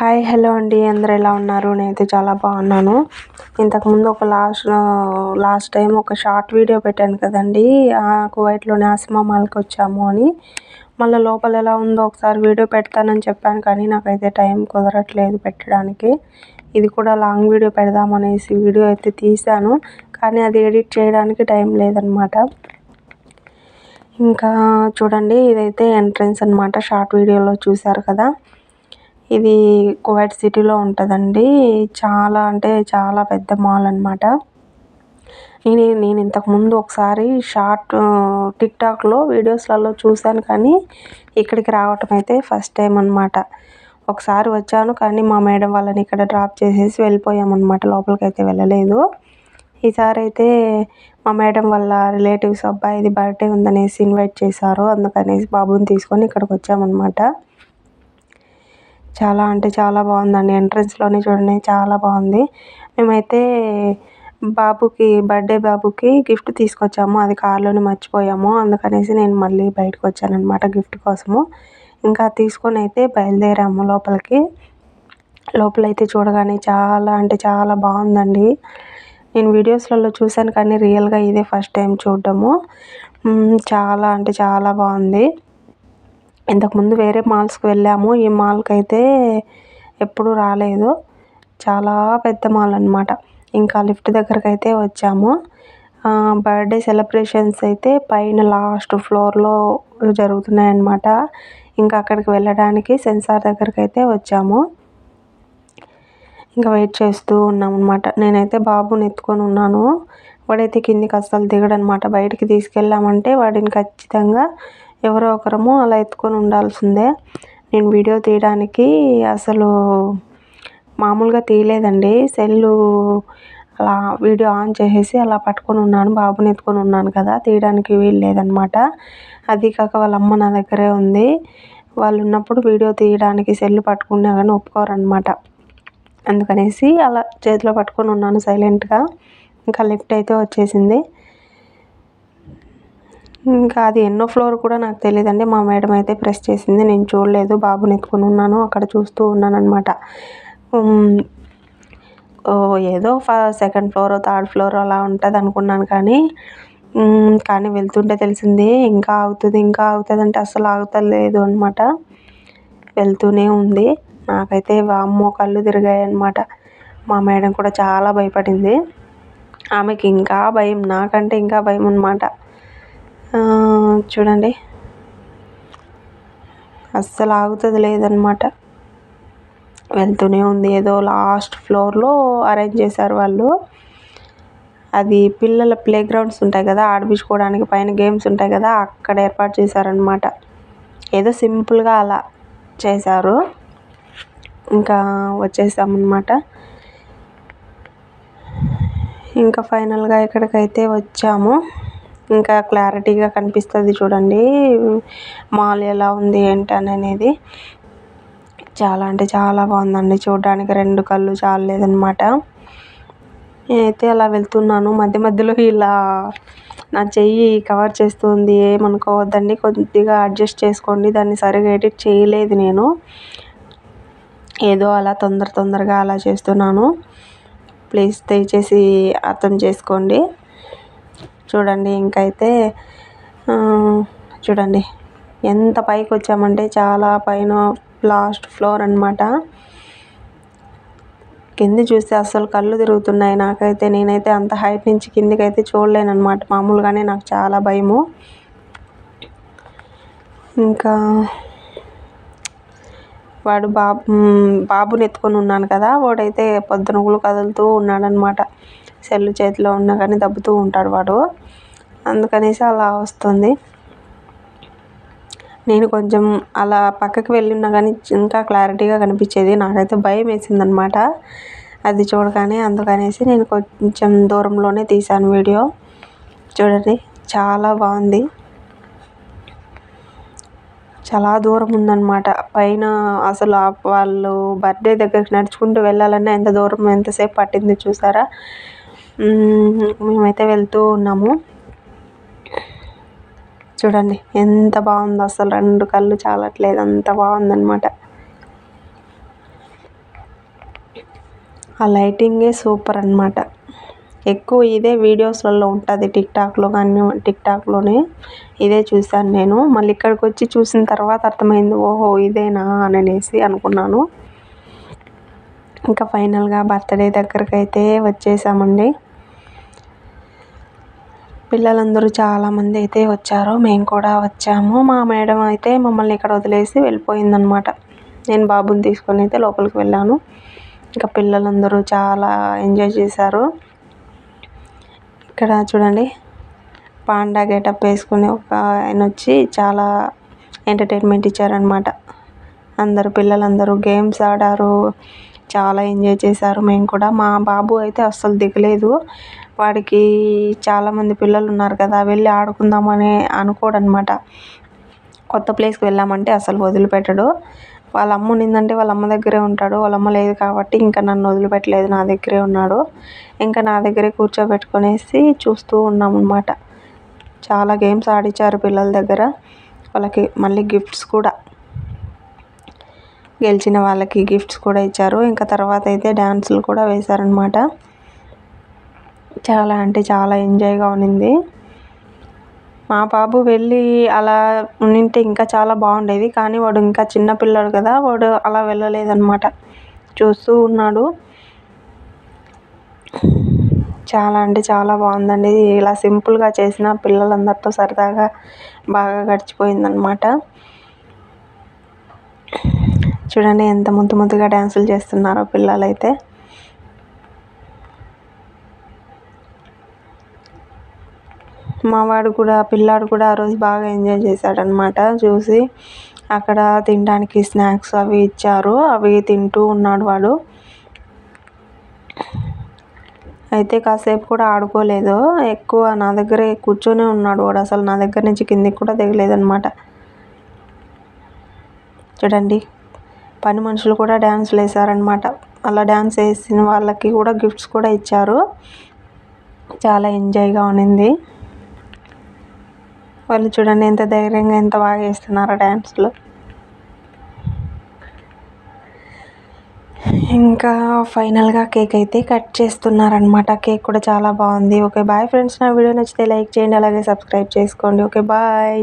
Hi hello అండి. అందరు ఎలా ఉన్నారు? నేనైతే చాలా బాగున్నాను. ఇంతకుముందు ఒక లాస్ట్ లాస్ట్ టైం ఒక షార్ట్ వీడియో పెట్టాను కదండి. కువైట్లోని ఆసిమా మాల్కి వచ్చాము అని. మళ్ళీ లోపల ఎలా ఉందో ఒకసారి వీడియో పెడతానని చెప్పాను కానీ నాకైతే టైం కుదరట్లేదు పెట్టడానికి. ఇది కూడా లాంగ్ వీడియో పెడదామనేసి వీడియో అయితే తీశాను. కానీ అది ఎడిట్ చేయడానికి టైం లేదనమాట ఇంకా చూడండి ఇదైతే ఎంట్రన్స్ అనమాట షార్ట్ వీడియోలో చూశారు కదా. ఇది కువైట్ సిటీలో ఉంటుందండి. చాలా అంటే చాలా పెద్ద మాల్ అనమాట నేను నేను ఇంతకుముందు ఒకసారి షార్ట్ టిక్టాక్లో వీడియోస్లలో చూశాను కానీ ఇక్కడికి రావటం అయితే ఫస్ట్ టైం అనమాట ఒకసారి వచ్చాను కానీ మా మేడం వాళ్ళని ఇక్కడ డ్రాప్ చేసేసి వెళ్ళిపోయామన్నమాట లోపలికి అయితే వెళ్ళలేదు. ఈసారి అయితే మా మేడం వాళ్ళ రిలేటివ్స్ అబ్బాయిది బర్త్డే ఉందనేసి ఇన్వైట్ చేశారు. అందుకనేసి బాబుని తీసుకొని ఇక్కడికి వచ్చామన్నమాట. చాలా అంటే చాలా బాగుందండి. ఎంట్రన్స్లోనే చూడండి చాలా బాగుంది. మేమైతే బాబుకి బర్త్డే బాబుకి గిఫ్ట్ తీసుకొచ్చాము. అది కార్లోనే మర్చిపోయాము. అందుకనేసి నేను మళ్ళీ బయటకు వచ్చాను అనమాట గిఫ్ట్ కోసము. ఇంకా తీసుకొని అయితే బయలుదేరాము లోపలికి. లోపలైతే చూడగానే చాలా అంటే చాలా బాగుందండి. నేను వీడియోస్లలో చూశాను కానీ రియల్గా ఇదే ఫస్ట్ టైం చూడటము చాలా అంటే చాలా బాగుంది. ఇంతకుముందు వేరే మాల్స్కి వెళ్ళాము. ఈ మాల్కి అయితే ఎప్పుడు రాలేదు. చాలా పెద్ద మాల్ అనమాట ఇంకా లిఫ్ట్ దగ్గరకు అయితే వచ్చాము బర్త్డే సెలబ్రేషన్స్ అయితే పైన లాస్ట్ ఫ్లోర్లో జరుగుతున్నాయి అన్నమాట ఇంకా అక్కడికి వెళ్ళడానికి సెన్సార్ దగ్గరికి అయితే వచ్చాము. ఇంకా వెయిట్ చేస్తూ ఉన్నాం అనమాట నేనైతే బాబుని ఎత్తుకొని ఉన్నాను. వాడైతే కిందికి అస్సలు దిగడనమాట బయటికి తీసుకెళ్ళామంటే వాడిని ఖచ్చితంగా ఎవరో ఒకరము అలా ఎత్తుకొని ఉండాల్సిందే. నేను వీడియో తీయడానికి అసలు మామూలుగా తీయలేదండి. సెల్లు అలా వీడియో ఆన్ చేసేసి అలా పట్టుకొని ఉన్నాను. బాబుని ఎత్తుకొని ఉన్నాను కదా తీయడానికి వీలు లేదనమాట. అది కాక వాళ్ళ అమ్మ నా దగ్గరే ఉంది. వాళ్ళు ఉన్నప్పుడు వీడియో తీయడానికి సెల్లు పట్టుకున్నా కానీ ఒప్పుకోరనమాట. అందుకనేసి అలా చేతిలో పట్టుకొని ఉన్నాను సైలెంట్గా. ఇంకా లిఫ్ట్ అయితే వచ్చేసింది. ఇంకా అది ఎన్నో ఫ్లోర్ కూడా నాకు తెలియదండి. మా మేడం అయితే ప్రెస్ చేసింది. నేను చూడలేదు. బాబుని ఎత్తుకుని ఉన్నాను. అక్కడ చూస్తూ ఉన్నాను అనమాట ఏదో ఫ సెకండ్ ఫ్లోర్ థర్డ్ ఫ్లోర్ అలా ఉంటుంది అనుకున్నాను కానీ కానీ వెళ్తుంటే తెలిసింది ఇంకా ఆగుతుంది ఇంకా ఆగుతుంది అంటే అసలు ఆగుతలేదు అనమాట వెళ్తూనే ఉంది. నాకైతే వామ్మో కళ్ళు తిరిగాయి అనమాట మా మేడం కూడా చాలా భయపడింది. ఆమెకి ఇంకా భయం నాకంటే ఇంకా భయం అనమాట చూడండి. అస్సలు ఆగుతుంది లేదనమాట వెళ్తూనే ఉంది. ఏదో లాస్ట్ ఫ్లోర్లో అరేంజ్ చేశారు వాళ్ళు. అది పిల్లల ప్లే గ్రౌండ్స్ ఉంటాయి కదా ఆడిపించుకోవడానికి పైన గేమ్స్ ఉంటాయి కదా అక్కడ ఏర్పాటు చేశారనమాట ఏదో సింపుల్గా అలా చేశారు. ఇంకా వచ్చేసామన్నమాట. ఇంకా ఫైనల్గా ఇక్కడికైతే వచ్చాము. ఇంకా క్లారిటీగా కనిపిస్తుంది చూడండి. మాల్ ఎలా ఉంది ఏంటి అనేది. చాలా అంటే చాలా బాగుందండి. చూడడానికి రెండు కళ్ళు చాలలేదన్నమాట. నేనైతే అలా వెళ్తున్నాను. మధ్య మధ్యలో ఇలా నా చెయ్యి కవర్ చేస్తుంది. ఏమనుకోవద్దండి. కొద్దిగా అడ్జస్ట్ చేసుకోండి. దాన్ని సరిగా ఎడిట్ చేయలేదు నేను. ఏదో అలా తొందర తొందరగా అలా చేస్తున్నాను. ప్లీజ్ దయచేసి అర్థం చేసుకోండి. చూడండి ఇంకైతే చూడండి ఎంత పైకి వచ్చామంటే చాలా పైన లాస్ట్ ఫ్లోర్ అనమాట కింద చూస్తే అస్సలు కళ్ళు తిరుగుతున్నాయి. నాకైతే నేనైతే అంత హైట్ నుంచి కిందికి అయితే చూడలేను అనమాట మామూలుగానే నాకు చాలా భయము. ఇంకా వాడు బాబు బాబుని ఎత్తుకొని ఉన్నాను కదా వాడైతే పొద్దునగులు కదులుతూ ఉన్నాడనమాట సెల్ చేతిలో ఉన్నా కానీ దబ్బుతూ ఉంటాడు వాడు. అందుకనేసి అలా వస్తుంది. నేను కొంచెం అలా పక్కకి వెళ్ళినా కానీ ఇంకా క్లారిటీగా కనిపించేది. నాకైతే భయం వేసిందనమాట అది చూడగానే అందుకనేసి నేను కొంచెం దూరంలోనే తీశాను వీడియో. చూడండి చాలా బాగుంది. చాలా దూరం ఉందన్నమాట. పైన అసలు వాళ్ళు బర్త్డే దగ్గరికి నడుచుకుంటూ వెళ్ళాలన్నా ఎంత దూరం ఎంతసేపు పట్టింది చూసారా? మేమైతే వెళ్తూ ఉన్నాము. చూడండి ఎంత బాగుందో అసలు రెండు కళ్ళు చాలట్లేదు అంత బాగుందన్నమాట. ఆ లైటింగే సూపర్ అనమాట ఎక్కువ ఇదే వీడియోస్లలో ఉంటుంది టిక్టాక్లో కానీ టిక్టాక్లోనే ఇదే చూశాను నేను. మళ్ళీ ఇక్కడికి వచ్చి చూసిన తర్వాత అర్థమైంది ఓహో ఇదేనా అని అనేసి అనుకున్నాను. ఇంకా ఫైనల్గా బర్త్డే దగ్గరకు అయితే వచ్చేసామండి. పిల్లలందరూ చాలామంది అయితే వచ్చారు. మేము కూడా వచ్చాము. మా మేడం అయితే మమ్మల్ని ఇక్కడ వదిలేసి వెళ్ళిపోయిందనమాట. నేను బాబుని తీసుకొని అయితే లోపలికి వెళ్ళాను. ఇంకా పిల్లలందరూ చాలా ఎంజాయ్ చేశారు. ఇక్కడ చూడండి. పాండా గెటప్ వేసుకుని ఒక ఆయన వచ్చి చాలా ఎంటర్టైన్మెంట్ ఇచ్చారనమాట అందరు పిల్లలందరూ గేమ్స్ ఆడారు. చాలా ఎంజాయ్ చేశారు. మేము కూడా. మా బాబు అయితే అస్సలు దిగలేదు. వాడికి చాలామంది పిల్లలు ఉన్నారు కదా. వెళ్ళి ఆడుకుందామని అనుకోడనమాట కొత్త ప్లేస్కి వెళ్ళామంటే అసలు వదిలిపెట్టడు. వాళ్ళ అమ్మ ఉన్నిందంటే వాళ్ళ అమ్మ దగ్గరే ఉంటాడు. వాళ్ళ అమ్మ లేదు కాబట్టి ఇంకా నన్ను వదిలిపెట్టలేదు. నా దగ్గరే ఉన్నాడు. ఇంకా నా దగ్గరే కూర్చోబెట్టుకునేసి చూస్తూ ఉన్నాం అనమాట చాలా గేమ్స్ ఆడించారు పిల్లల దగ్గర. వాళ్ళకి మళ్ళీ గిఫ్ట్స్ కూడా గెలిచిన వాళ్ళకి గిఫ్ట్స్ కూడా ఇచ్చారు. ఇంకా తర్వాత అయితే డ్యాన్సులు కూడా వేశారనమాట చాలా అంటే చాలా ఎంజాయ్గా ఉన్నింది. మా బాబు వెళ్ళి అలా ఉండింటే ఇంకా చాలా బాగుండేది. కానీ వాడు ఇంకా చిన్న పిల్లాడు కదా వాడు అలా వెళ్ళలేదన్నమాట. చూస్తూ ఉన్నాడు. చాలా అంటే చాలా బాగుందండి. ఇలా సింపుల్గా చేసిన పిల్లలందరితో సరదాగా బాగా గడిచిపోయిందనమాట చూడండి ఎంత ముద్దు ముద్దుగా డ్యాన్సులు చేస్తున్నారో పిల్లలైతే. మావాడు కూడా పిల్లాడు కూడా ఆ రోజు బాగా ఎంజాయ్ చేశాడనమాట చూసి. అక్కడ తినడానికి స్నాక్స్ అవి ఇచ్చారు. అవి తింటూ ఉన్నాడు వాడు. అయితే కాసేపు కూడా ఆడుకోలేదు. ఎక్కువ నా దగ్గరే కూర్చొని ఉన్నాడు వాడు. అసలు నా దగ్గర నుంచి కిందికి కూడా దిగలేదనమాట చూడండి. పని మనుషులు కూడా డ్యాన్స్లు వేశారనమాట అలా డ్యాన్స్ వేసిన వాళ్ళకి కూడా గిఫ్ట్స్ కూడా ఇచ్చారు. చాలా ఎంజాయ్గా ఉన్నింది. వాళ్ళు చూడండి ఎంత ధైర్యంగా ఎంత బాగా వేస్తున్నారో డ్యాన్స్లో ఇంకా ఫైనల్గా కేక్ అయితే కట్ చేస్తున్నారనమాట కేక్ కూడా చాలా బాగుంది. Okay bye friends. నా వీడియో నచ్చితే లైక్ చేయండి అలాగే సబ్స్క్రైబ్ చేసుకోండి. Okay bye.